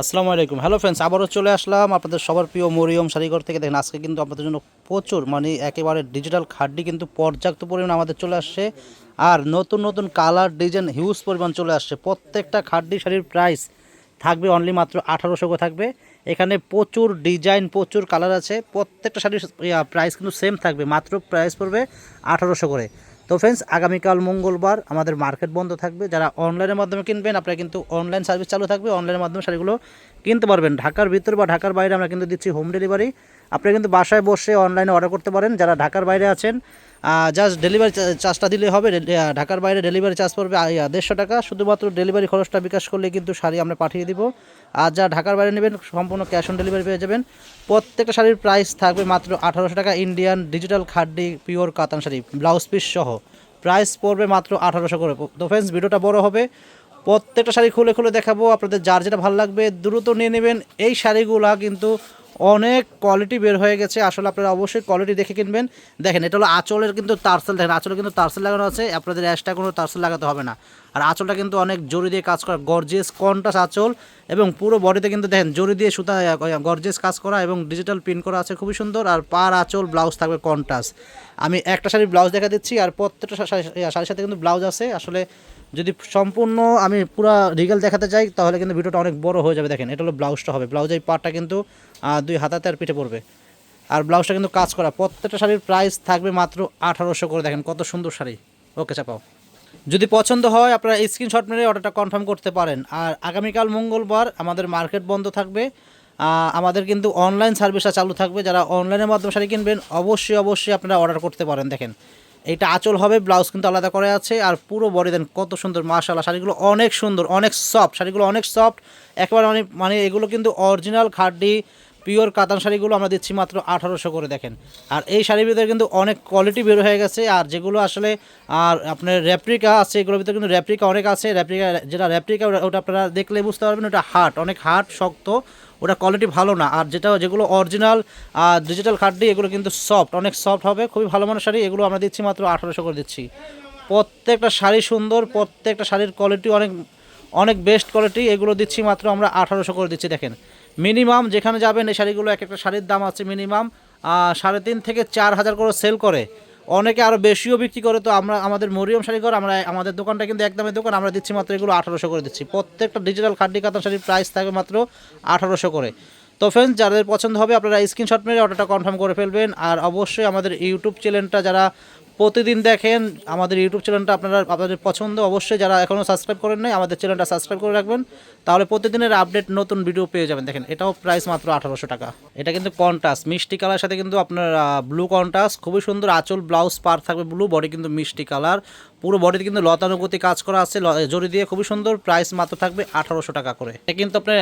আসসালামু আলাইকুম। Hello friends আবারও চলে আসলাম আপনাদের সবার প্রিয় মরিয়ম শাড়িঘর থেকে। দেখেন, আজকে কিন্তু আপনাদের জন্য প্রচুর মানে একেবারে ডিজিটাল খাড্ডি কিন্তু পর্যাপ্ত পরিমাণ আমাদের চলে আসছে। আর নতুন নতুন কালার ডিজাইন হিউজ পরিমাণ চলে আসছে। প্রত্যেকটা খাড্ডি শাড়ির প্রাইস থাকবে অনলি মাত্র আঠারোশো করে থাকবে। এখানে প্রচুর ডিজাইন প্রচুর কালার আছে। প্রত্যেকটা শাড়ির প্রাইস কিন্তু সেম থাকবে। মাত্র প্রাইস পড়বে আঠারোশো করে। তো ফ্রেন্ডস আগামীকাল মঙ্গলবার আমাদের মার্কেট বন্ধ থাকবে। যারা অনলাইনের মাধ্যমে কিনবেন, আপনারা কিন্তু অনলাইন সার্ভিস চালু থাকবে। অনলাইনের মাধ্যমে শাড়িগুলো কিনতে পারবেন। ঢাকার ভিতর বা ঢাকার বাইরে আমরা কিন্তু দিচ্ছি হোম ডেলিভারি আপনারা কিন্তু বাসায় বসে অনলাইনে অর্ডার করতে পারেন। যারা ঢাকার বাইরে আছেন জাস্ট ডেলিভারি চার্জটা দিলে হবে। ঢাকার বাইরে ডেলিভারি চার্জ পড়বে দেড়শো টাকা। শুধুমাত্র ডেলিভারি খরচটা বিকাশ করলে কিন্তু শাড়ি আমরা পাঠিয়ে দিব। আর যা ঢাকার বাইরে নেবেন, সম্পূর্ণ ক্যাশ অন ডেলিভারি পেয়ে যাবেন। প্রত্যেকটা শাড়ির প্রাইস থাকবে মাত্র আঠারোশো টাকা। Indian digital khaddi pure katan sari blouse piece সহ। প্রাইস পড়বে মাত্র আঠারোশো করে। তো ফ্রেন্ডস ভিডিওটা বড় হবে। প্রত্যেকটা শাড়ি খুলে খুলে দেখাবো। আপনাদের যার যেটা ভালো লাগবে, দ্রুত নিয়ে নেবেন। এই শাড়িগুলা কিন্তু অনেক কোয়ালিটি বের হয়ে গেছে। আসলে আপনারা অবশ্যই কোয়ালিটি দেখে কিনবেন। দেখেন, এটা হলো আঁচলের কিন্তু তারসেল। দেখেন, আঁচলে কিন্তু তারসেল লাগানো আছে। আপনাদের অ্যাশটা কোনো তারসেল লাগাতে হবে না। আর আঁচলটা কিন্তু অনেক জরি দিয়ে কাজ করা গর্জিয়াস কন্টাস আঁচল এবং পুরো বডিতে কিন্তু দেখেন জরি দিয়ে সুতা গর্জিয়াস কাজ করা এবং ডিজিটাল প্রিন্ট করা আছে, খুবই সুন্দর। আর পার আঁচল ব্লাউজ থাকবে কন্টাস আমি একটা শাড়ির ব্লাউজ দেখা দিচ্ছি, আর প্রত্যেকটা শাড়ির সাথে কিন্তু ব্লাউজ আছে। আসলে যদি সম্পূর্ণ আমি পুরো রিগেল দেখাতে চাই, তাহলে কিন্তু ভিডিওটা অনেক বড় হয়ে যাবে, দেখেন। এটা হলো ব্লাউজটা হবে। ব্লাউজের পার্টটা কিন্তু দুই হাতাতে আর পিঠে পড়বে। আর ব্লাউজটা কিন্তু কাজ করা। প্রত্যেকটা শাড়ির প্রাইস থাকবে মাত্র আঠারোশো করে, দেখেন কত সুন্দর শাড়ি। ওকে, চাপাও। যদি পছন্দ হয়, আপনারা স্ক্রিনশট মেরে অর্ডারটা কনফার্ম করতে পারেন। আর আগামীকাল মঙ্গলবার আমাদের মার্কেট বন্ধ থাকবে। আমাদের কিন্তু অনলাইন সার্ভিসটা চালু থাকবে। যারা অনলাইনের মাধ্যমে শাড়ি কিনবেন, অবশ্যই অবশ্যই আপনারা অর্ডার করতে পারেন, দেখেন। এইটা আঁচল হবে, ব্লাউজ কিন্তু আলাদা করে আছে, আর পুরো বডি দেন কত সুন্দর মাশাল্লাহ শাড়িগুলো অনেক সুন্দর, অনেক সফট শাড়িগুলো অনেক সফট একেবারে অনেক মানে এগুলো কিন্তু অরিজিনাল খাড্ডি পিওর কাতান শাড়িগুলো আমরা দিচ্ছি মাত্র আঠারোশো করে দেখেন। আর এই শাড়ির ভিতরে কিন্তু অনেক কোয়ালিটি বের হয়ে গেছে, আর যেগুলো আসলে, আর আপনার র্যাপ্রিকা আছে, এগুলোর ভিতরে কিন্তু র্যাপ্রিকা অনেক আছে। র্যাপ্রিকা যেটা র্যাপ্রিকা ওটা আপনারা দেখলে বুঝতে পারবেন, ওটা হার্ড অনেক হার্ড শক্ত, ওটা কোয়ালিটি ভালো না। আর যেটা, যেগুলো অরিজিনাল আর ডিজিটাল খাড্ডি এগুলো কিন্তু সফট অনেক সফট হবে, খুবই ভালো মানের শাড়ি, এগুলো আমরা দিচ্ছি মাত্র আঠারোশো করে দিচ্ছি। প্রত্যেকটা শাড়ি সুন্দর, প্রত্যেকটা শাড়ির কোয়ালিটি অনেক অনেক বেস্ট কোয়ালিটি এগুলো দিচ্ছি মাত্র আমরা আঠারোশো করে দিচ্ছি, দেখেন। মিনিমাম যেখানে যাবেন এই শাড়িগুলো, এক একটা শাড়ির দাম আছে মিনিমাম সাড়ে তিন থেকে চার হাজার করে সেল করে। অনেকে আরও বেশিও বিক্রি করে, তো আমরা, আমাদের মরিয়ম শাড়িঘর, আমরা, আমাদের দোকানটা কিন্তু একদমই দোকান, আমরা দিচ্ছি মাত্র এগুলো আঠারোশো করে দিচ্ছি। প্রত্যেকটা ডিজিটাল খাড্ডি কাতান শাড়ির প্রাইস থাকবে মাত্র আঠারোশো করে। তো ফ্রেন্ডস যাদের পছন্দ হবে, আপনারা স্ক্রিনশট মেরে অর্ডারটা কনফার্ম করে ফেলবেন। আর অবশ্যই আমাদের ইউটিউব চ্যানেলটা যারা প্রতিদিন দেখেন আমাদের ইউটিউব চ্যানেলটা আপনারা আপনাদের পছন্দ, অবশ্যই যারা এখনও সাবস্ক্রাইব করেন নাই, আমাদের চ্যানেলটা সাবস্ক্রাইব করে রাখবেন। তাহলে প্রতিদিনের আপডেট নতুন ভিডিও পেয়ে যাবেন। দেখেন, এটাও প্রাইস মাত্র আঠারোশো টাকা। এটা কিন্তু কন্টাস মিষ্টি কালার সাথে কিন্তু আপনার ব্লু কন্টাস খুবই সুন্দর আঁচল ব্লাউজ পার থাকবে ব্লু বডি কিন্তু মিষ্টি কালার পুরো বডিতে কিন্তু লতানুগতি কাজ করা আছে জরি দিয়ে খুবই সুন্দর প্রাইস মাত্র থাকবে আঠারোশো টাকা করে। এটা কিন্তু আপনার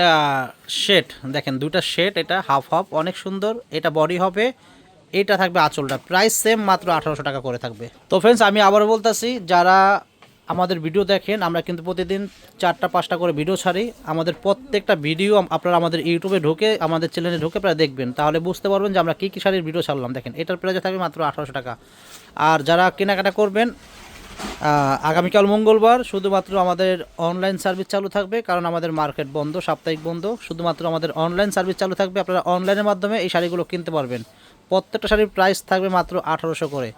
শেড দেখেন দুইটা শেড এটা হাফ হাফ অনেক সুন্দর, এটা বডি হবে। এটা থাকবে আঁচলটা। প্রাইস সেম মাত্র আঠারোশো টাকা করে থাকবে। তো ফ্রেন্ডস আমি আবারও বলতেছি, যারা আমাদের ভিডিও দেখেন, আমরা কিন্তু প্রতিদিন চারটা, পাঁচটা করে ভিডিও ছাড়ি। আমাদের প্রত্যেকটা ভিডিও আপনারা আমাদের ইউটিউবে ঢুকে, আমাদের চ্যানেলে ঢুকে প্রায় দেখবেন। তাহলে বুঝতে পারবেন যে আমরা কী কী শাড়ির ভিডিও ছাড়লাম। দেখেন, এটার প্রাইস থাকবে মাত্র আঠারোশো টাকা। আর যারা কেনাকাটা করবেন আগামীকাল মঙ্গলবার, শুধুমাত্র আমাদের অনলাইন সার্ভিস চালু থাকবে, কারণ আমাদের মার্কেট বন্ধ, সাপ্তাহিক বন্ধ। শুধুমাত্র আমাদের অনলাইন সার্ভিস চালু থাকবে, আপনারা অনলাইনের মাধ্যমে এই শাড়িগুলো কিনতে পারবেন। প্রত্যেকটা শাড়ির প্রাইস থাকবে মাত্র আঠারোশো করে।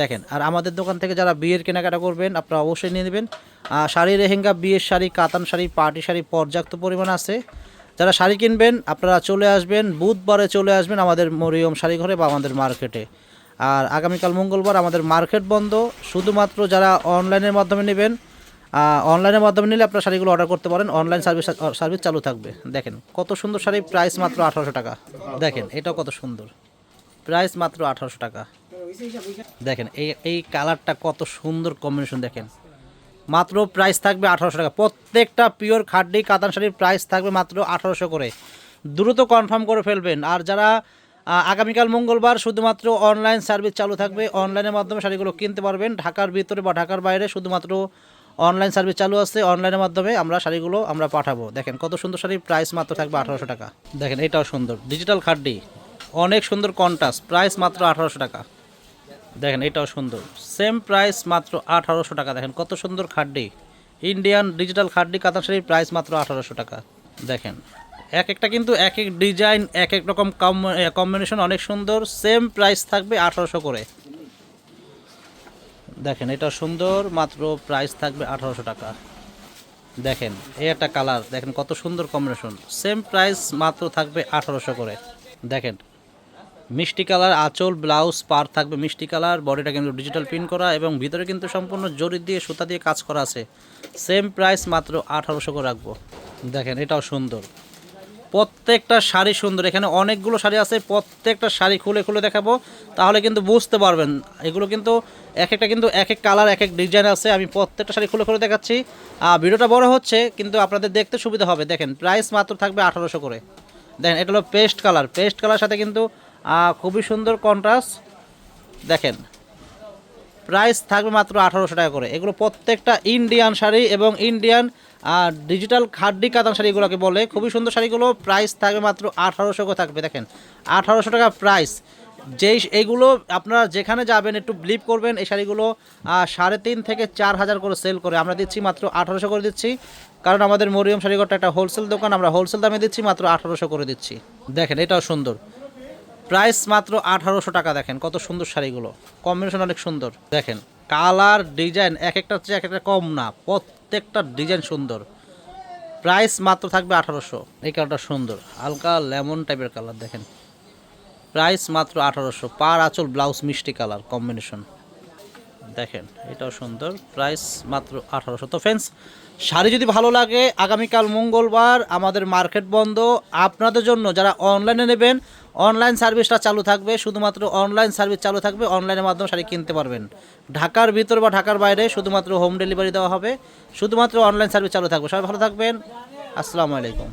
দেখেন, আর আমাদের দোকান থেকে যারা বিয়ের কেনাকাটা করবেন, আপনারা অবশ্যই নিয়ে নেবেন। শাড়ি রেহেঙ্গা বিয়ের শাড়ি, কাতান শাড়ি, পার্টি শাড়ি পর্যাপ্ত পরিমাণ আছে। যারা শাড়ি কিনবেন, আপনারা চলে আসবেন, বুধবারে চলে আসবেন আমাদের মরিয়ম শাড়ি ঘরে বা আমাদের মার্কেটে। আর আগামীকাল মঙ্গলবার আমাদের মার্কেট বন্ধ। শুধুমাত্র যারা অনলাইনের মাধ্যমে নেবেন অনলাইনের মাধ্যমে নিলে আপনারা শাড়িগুলো অর্ডার করতে পারেন। অনলাইন সার্ভিস সার্ভিস চালু থাকবে। দেখেন, কত সুন্দর শাড়ি প্রাইস মাত্র আঠারোশো টাকা। দেখেন, এটাও কত সুন্দর। প্রাইস মাত্র আঠারোশো টাকা। দেখেন, এই এই কালারটা কত সুন্দর কম্বিনেশন দেখেন। মাত্র প্রাইস থাকবে আঠারোশো টাকা। প্রত্যেকটা পিওর খাড্ডি কাতান শাড়ির প্রাইস থাকবে মাত্র আঠারোশো করে। দ্রুত কনফার্ম করে ফেলবেন। আর যারা আগামীকাল মঙ্গলবার শুধুমাত্র অনলাইন সার্ভিস চালু থাকবে অনলাইনের মাধ্যমে শাড়িগুলো কিনতে পারবেন। ঢাকার ভিতরে বা ঢাকার বাইরে শুধুমাত্র অনলাইন সার্ভিস চালু আছে। অনলাইনের মাধ্যমে আমরা শাড়িগুলো আমরা পাঠাবো। দেখেন, কত সুন্দর শাড়ির প্রাইস মাত্র থাকবে আঠারোশো টাকা। দেখেন, এটাও সুন্দর। ডিজিটাল খাড্ডি অনেক সুন্দর কন্টাস প্রাইস মাত্র আঠারোশো টাকা। দেখেন, এটাও সুন্দর। সেম প্রাইস মাত্র আঠারোশো টাকা। দেখেন, কত সুন্দর খাড্ডি। ইন্ডিয়ান ডিজিটাল খাড্ডি কাতান প্রাইস মাত্র আঠারোশো টাকা। দেখেন এক একটা কিন্তু এক এক ডিজাইন এক এক রকম কম্বিনেশন অনেক সুন্দর। সেম প্রাইস থাকবে আঠারোশো করে। দেখেন এটা সুন্দর। মাত্র প্রাইস থাকবে আঠারোশো টাকা। দেখেন, এই একটা কালার দেখেন, কত সুন্দর কম্বিনেশন সেম প্রাইস মাত্র থাকবে আঠারোশো করে। দেখেন মিষ্টি কালার আঁচল ব্লাউজ পার থাকবে মিষ্টি কালার বডিটা কিন্তু ডিজিটাল প্রিন্ট করা এবং ভিতরে কিন্তু সম্পূর্ণ জরি দিয়ে সুতা দিয়ে কাজ করা আছে। সেম প্রাইস মাত্র আঠারোশো করে রাখব। দেখেন এটাও সুন্দর। প্রত্যেকটা শাড়ি সুন্দর। এখানে অনেকগুলো শাড়ি আছে প্রত্যেকটা শাড়ি খুলে খুলে দেখাবো। তাহলে কিন্তু বুঝতে পারবেন এগুলো কিন্তু এক একটা কিন্তু এক এক কালার এক এক ডিজাইন আছে। আমি প্রত্যেকটা শাড়ি খুলে খুলে দেখাচ্ছি। আহ, ভিডিওটা বড় হচ্ছে কিন্তু আপনাদের দেখতে সুবিধা হবে। দেখেন প্রাইস মাত্র থাকবে আঠারোশো করে। দেখেন এটা হলো পেস্ট কালার পেস্ট কালার সাথে কিন্তু খুবই সুন্দর কন্ট্রাস্ট দেখেন প্রাইস থাকবে মাত্র আঠারোশো টাকা করে। এগুলো প্রত্যেকটা ইন্ডিয়ান শাড়ি এবং ইন্ডিয়ান ডিজিটাল খাড্ডি কাতান শাড়িগুলোকে বলে, খুবই সুন্দর শাড়িগুলো প্রাইস থাকবে মাত্র আঠারোশো থাকবে। দেখেন, আঠারোশো টাকা প্রাইস যেই এইগুলো আপনারা যেখানে যাবেন, একটু বিলিভ করবেন, এই শাড়িগুলো সাড়ে তিন থেকে চার হাজার করে সেল করে। আমরা দিচ্ছি মাত্র আঠারোশো করে দিচ্ছি। কারণ আমাদের মরিয়ম শাড়িঘরটা একটা হোলসেল দোকান, আমরা হোলসেল দামে দিচ্ছি, মাত্র আঠারোশো করে দিচ্ছি। দেখেন, এটাও সুন্দর। প্রাইস মাত্র আঠারোশো টাকা দেখেন, কত সুন্দর শাড়িগুলো। কম্বিনেশন অনেক সুন্দর। দেখেন, কালার, ডিজাইন এক একটা হচ্ছে এক একটা কম না, প্রত্যেকটা ডিজাইন সুন্দর। প্রাইস মাত্র থাকবে আঠারোশো, এই কালারটা সুন্দর, হালকা লেমন টাইপের কালার দেখেন। প্রাইস মাত্র আঠারোশো, পার আঁচল ব্লাউজ মিষ্টি কালার, কম্বিনেশন। দেখেন, এটাও সুন্দর। প্রাইস মাত্র আঠারোশো। তো ফ্রেন্ডস শাড়ি যদি ভালো লাগে, আগামীকাল মঙ্গলবার আমাদের মার্কেট বন্ধ। আপনাদের জন্য যারা অনলাইনে নেবেন অনলাইন সার্ভিসটা চালু থাকবে, শুধুমাত্র অনলাইন সার্ভিস চালু থাকবে অনলাইনের মাধ্যমে শাড়ি কিনতে পারবেন। ঢাকার ভিতর বা ঢাকার বাইরে শুধুমাত্র হোম ডেলিভারি দেওয়া হবে, শুধুমাত্র অনলাইন সার্ভিস চালু থাকবে। সবাই ভালো থাকবেন। আসসালামু আলাইকুম।